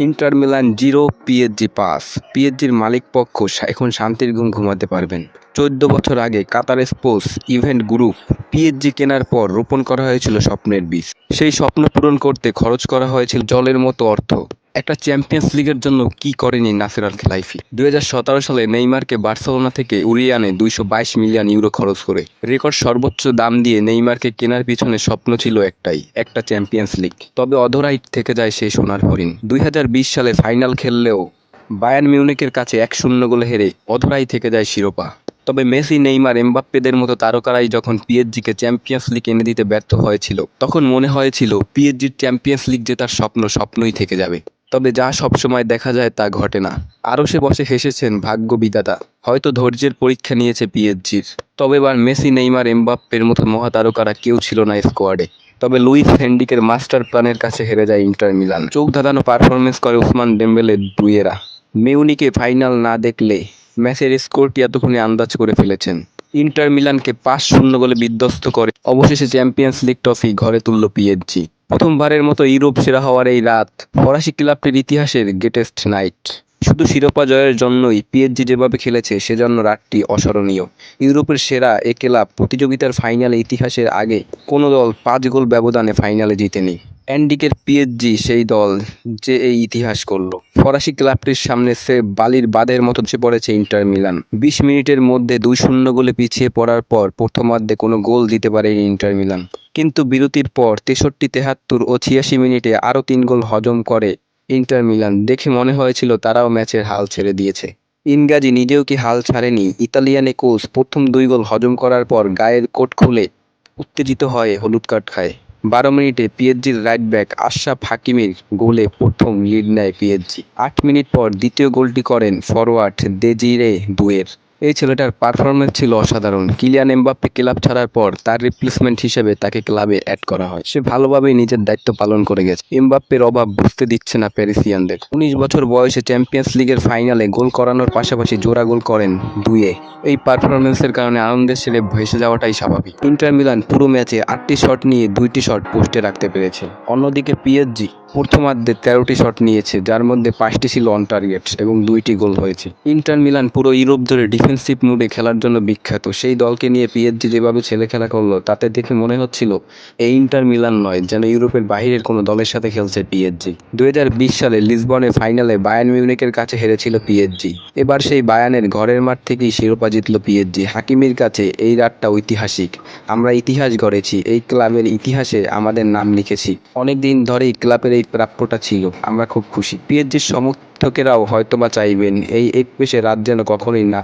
Inter Milan zero, PSG pass. পিএসজির মালিক পক্ষ এখন শান্তির ঘুম ঘুমাতে পারবেন। চোদ্দ বছর আগে Qatar sports event group PSG কেনার পর রোপণ করা হয়েছিল স্বপ্নের বীজ। সেই স্বপ্ন পূরণ করতে খরচ করা হয়েছিল জলের মতো অর্থ। একটা চ্যাম্পিয়ন্স লিগের জন্য কি করেনি নাসির আল খেলাইফি দুই হাজার সতেরো সালে নেইমারকে বার্সেলোনা থেকে উড়িয়ে আনে দুইশো বাইশ মিলিয়ন ইউরো খরচ করে। রেকর্ড সর্বোচ্চ দাম দিয়ে নেইমারকে কেনার পিছনে স্বপ্ন ছিল একটাই, একটা চ্যাম্পিয়ন্স লিগ তবে অধরাই থেকে যায় সেই সোনার হরিণ। দুই হাজার বিশ সালে ফাইনাল খেললেও বায়ান মিউনিকের কাছে এক শূন্য গোলে হেরে অধরাই থেকে যায় শিরোপা। তবে মেসি, নেইমার, এমবাপ্পেদের মতো তারকারাই যখন পিএসজিকে চ্যাম্পিয়ন্স লিগ এনে দিতে ব্যর্থ হয়েছিল, তখন মনে হয়েছিল পিএসজির চ্যাম্পিয়ন্স লিগ জেতার স্বপ্ন স্বপ্নই থেকে যাবে। তবে যা সবসময় দেখা যায় তা ঘটে না। আরও সে বসে হেসেছেন ভাগ্য বিধাতা। হয়তো ধৈর্যের পরীক্ষা নিয়েছে পিএসজির। তবে এবার মেসি, নেইমার, এমবাপ্পের মতো মহাতারকারা কেউ ছিল না স্কোয়াডে। তবে লুইস হেন্ডিকের মাস্টার প্ল্যানের কাছে হেরে যায় ইন্টার মিলান। চোখ ধাঁধানো পারফরমেন্স করে উসমান ডেম্বেলে দুইয়েরা। মেউনিকে ফাইনাল না দেখলে ম্যাচের স্কোরটি এতক্ষণে আন্দাজ করে ফেলেছেন। ইন্টার মিলানকে পাঁচ শূন্য গোলে বিধ্বস্ত করে অবশেষে চ্যাম্পিয়ন্স লিগ ট্রফি ঘরে তুলল পিএসজি। প্রথমবারের মতো ইউরোপ সেরা হওয়ার এই রাত, ফরাসি ক্লাবটির ইতিহাসের গ্রেটেস্ট নাইট। শুধু শিরোপা জয়ের জন্যই পিএসজি যেভাবে খেলেছে, সেজন্য রাতটি অস্মরণীয়। ইউরোপের সেরা এ ক্লাব প্রতিযোগিতার ফাইনালে ইতিহাসের আগে কোনো দল পাঁচ গোল ব্যবধানে ফাইনালে জিতেনি। অ্যান্ডিকের পিএসজি সেই দল যে এই ইতিহাস করল। ফরাসি ক্লাবটির সামনে সে বালির বাঁধের মতো এসে পড়েছে ইন্টার মিলান। বিশ মিনিটের মধ্যে দুই শূন্য গোলে পিছিয়ে পড়ার পর প্রথমার্ধে কোনো গোল দিতে পারেনি ইন্টার মিলান। কিন্তু বিরতির পর তেষট্টি তেহাত্তর ও ছিয়াশি মিনিটে আরও তিন গোল হজম করে ইন্টার মিলান। দেখে মনে হয়েছিল তারাও ম্যাচের হাল ছেড়ে দিয়েছে। ইনগাজি নিজেও কি হাল ছাড়েনি। ইতালিয়ানে কোচ প্রথম দুই গোল হজম করার পর গায়ের কোট খুলে উত্তেজিত হয়ে হলুদ কার্ড খায়। বারো মিনিটে পিএসজির রাইট ব্যাক আশরাফ হাকিমের গোলে প্রথম লিড নেয় পিএসজি। আট মিনিট পর দ্বিতীয় গোলটি করেন ফরোয়ার্ড দেজিরে দুয়ের। এই ছেলেটার পারফরমেন্স ছিল অসাধারণ। কিলিয়ান এমবাপ্পে ক্লাব ছাড়ার পর তার রিপ্লেসমেন্ট হিসেবে তাকে ক্লাবে অ্যাড করা হয়। সে ভালোভাবেই নিজের দায়িত্ব পালন করে গেছে। এমবাপ্পের অভাব বুঝতে দিচ্ছে না প্যারিসিয়ানদের উনিশ বছর বয়সে চ্যাম্পিয়ন্স লিগের ফাইনালে গোল করানোর পাশাপাশি জোড়া গোল করেন দুয়ে। এই পারফরমেন্সের কারণে আনন্দের ছেলে ভেসে যাওয়াটাই স্বাভাবিক। ইন্টার মিলান পুরো ম্যাচে আটটি শট নিয়ে দুইটি শট পোস্টে রাখতে পেরেছে। অন্যদিকে পিএসজি প্রথমার্ধে তেরোটি শট নিয়েছে, যার মধ্যে পাঁচটি ছিল অন টার্গেট এবং দুইটি গোল হয়েছে। ইন্টার মিলান পুরো ইউরোপ ধরে ডিফেন্সিভ মুডে খেলার জন্য বিখ্যাত। সেই দলকে নিয়ে পিএসজি যেভাবে ছেলে খেলা করল, তাতে দেখে মনে হচ্ছিল, এই ইন্টার মিলান নয় যেন ইউরোপের বাইরের কোনো দলের সাথে খেলছে পিএসজি দু হাজার বিশ সালে লিসবনে ফাইনালে বায়ান মিউনিকের কাছে হেরেছিল পিএসজি এবার সেই বায়ানের ঘরের মাঠ থেকেই শিরোপা জিতল পিএসজি হাকিমের কাছে এই রাতটা ঐতিহাসিক। আমরা ইতিহাস গড়েছি, এই ক্লাবের ইতিহাসে আমাদের নাম লিখেছি। অনেক দিন ধরেই ক্লাবের এই প্রাপ্যটা ছিল। আমরা খুব খুশি। পিএসজির সমর্থকেরাও হয়তোবা চাইবেন, এই একুশে রাত যেন কখনোই না